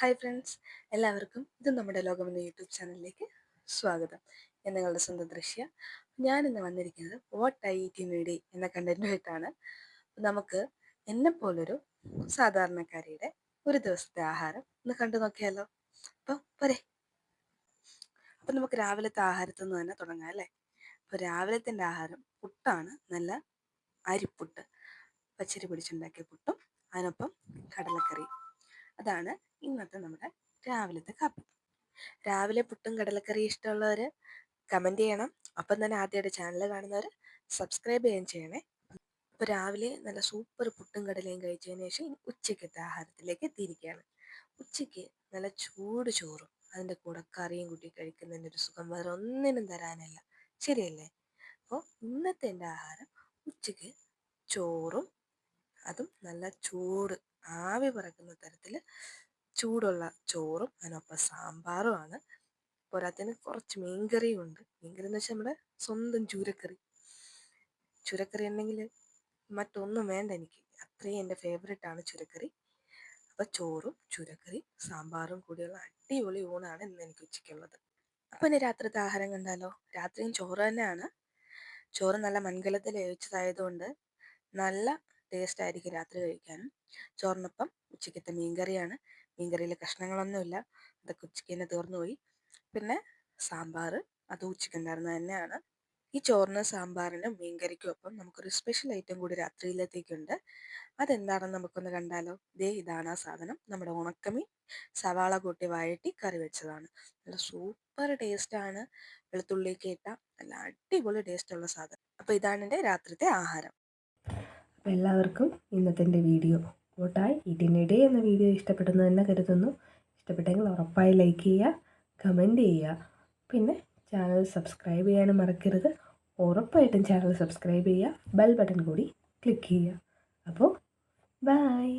Hi friends എല്ലാവർക്കും ഇത് നമ്മുടെ ലോകം എന്ന യൂട്യൂബ് ചാനലിലേക്ക് സ്വാഗതം. ഞാൻ നിങ്ങളുടെ സ്വന്തം ദൃശ്യ. ഞാൻ ഇന്ന് വന്നിരിക്കുന്നത് what I eat in day എന്ന കണ്ടന്റുമായിട്ടാണ് നമുക്ക് എന്നെപ്പോലൊരു സാധാരണക്കാരിയുടെ ഒരു ദിവസത്തെ ആഹാരം ഒന്ന് കണ്ടു നോക്കിയാലോ? അപ്പം പോരെ. അപ്പം നമുക്ക് രാവിലത്തെ ആഹാരത്തിൽ നിന്ന് തന്നെ തുടങ്ങാം അല്ലേ? അപ്പോൾ രാവിലത്തിന്റെ ആഹാരം പുട്ടാണ്. നല്ല അരിപ്പുട്ട്. പച്ചരി പിടിച്ചുണ്ടാക്കിയ പുട്ടും അതിനൊപ്പം കടലക്കറി അതാണ് ഇന്നത്തെ നമ്മുടെ രാവിലത്തെ കാപ്പി. രാവിലെ പുട്ടും കടലക്കറി ഇഷ്ടമുള്ളവർ കമന്റ് ചെയ്യണം. അപ്പം തന്നെ ആദ്യമായിട്ട് ചാനൽ കാണുന്നവർ സബ്സ്ക്രൈബ് ചെയ്യാൻ ചെയ്യണേ. അപ്പോൾ രാവിലെ നല്ല സൂപ്പർ പുട്ടും കടലയും കഴിച്ചതിന് ശേഷം ഇനി ഉച്ചയ്ക്കത്തെ ആഹാരത്തിലേക്ക് എത്തിയിരിക്കുകയാണ്. ഉച്ചയ്ക്ക് നല്ല ചൂട് ചോറും അതിന്റെ കൂടെ കറിയും കൂട്ടി കഴിക്കുന്നതിന്റെ ഒരു സുഖം വേറെ ഒന്നിനും തരാനല്ല. ശരിയല്ലേ? അപ്പോൾ ഇന്നത്തെ എന്റെ ആഹാരം ഉച്ചയ്ക്ക് ചോറും അതും നല്ല ചൂട് ആവി പറക്കുന്ന തരത്തിൽ ചൂടുള്ള ചോറും അതിനൊപ്പം സാമ്പാറുമാണ് പോരാത്തതിന് കുറച്ച് മീൻകറിയും ഉണ്ട്. മീൻകറി എന്ന് വെച്ചാൽ നമ്മുടെ സ്വന്തം ചൂരക്കറി. ചുരക്കറി ഉണ്ടെങ്കിൽ മറ്റൊന്നും വേണ്ട എനിക്ക്. അത്രയും എന്റെ ഫേവറേറ്റ് ആണ് ചുരക്കറി. അപ്പോൾ ചോറും ചുരക്കറി സാമ്പാറും കൂടിയുള്ള അടിപൊളി ഊണാണ് ഇന്ന് എനിക്ക് ഉച്ചയ്ക്കുള്ളത്. അപ്പോൾ ഇനി രാത്രിത്തെ ആഹാരം കണ്ടാലോ? രാത്രിയും ചോറ് തന്നെയാണ്. ചോറ് നല്ല മൺകലത്തിൽ വേവിച്ചതായതുകൊണ്ട് നല്ല ടേസ്റ്റ് ആയിരിക്കും രാത്രി കഴിക്കാനും. ചോറിനൊപ്പം ഉച്ചയ്ക്കത്തെ മീൻകറിയാണ്. മീൻകറിയിൽ കഷ്ണങ്ങളൊന്നുമില്ല. അതൊക്കെ ഉച്ചയ്ക്ക് തന്നെ തീർന്നുപോയി പിന്നെ സാമ്പാർ അത് ഉച്ചയ്ക്ക് ഉണ്ടായിരുന്നത് തന്നെയാണ്. ഈ ചോറിനും സാമ്പാറിനും മീൻകറിക്കും ഒപ്പം നമുക്കൊരു സ്പെഷ്യൽ ഐറ്റം കൂടി രാത്രിയിലത്തേക്കുണ്ട്. അതെന്താണെന്ന് നമുക്കൊന്ന് കണ്ടാലോ? ദേ ഇതാണ് ആ സാധനം. നമ്മുടെ ഉണക്കമീൻ സവാള കൂട്ടി വഴറ്റി കറി വെച്ചതാണ്. നല്ല സൂപ്പർ ടേസ്റ്റാണ് വെളുത്തുള്ളിയൊക്കെ ഇട്ട നല്ല അടിപൊളി ടേസ്റ്റ് ഉള്ള സാധനം. അപ്പോൾ ഇതാണ് എന്റെ രാത്രിത്തെ ആഹാരം. അപ്പോൾ എല്ലാവർക്കും ഇന്നത്തെ വീഡിയോ വോട്ടായി ഇതിനിടെ എന്ന വീഡിയോ ഇഷ്ടപ്പെട്ടെന്ന് തന്നെ കരുതുന്നു. ഇഷ്ടപ്പെട്ടെങ്കിൽ ഉറപ്പായി ലൈക്ക് ചെയ്യുക കമന്റ് ചെയ്യുക. പിന്നെ ചാനൽ സബ്സ്ക്രൈബ് ചെയ്യാനും മറക്കരുത്. ഉറപ്പായിട്ടും ചാനൽ സബ്സ്ക്രൈബ് ചെയ്യുക. ബെൽ ബട്ടൺ കൂടി ക്ലിക്ക് ചെയ്യുക. അപ്പോൾ ബൈ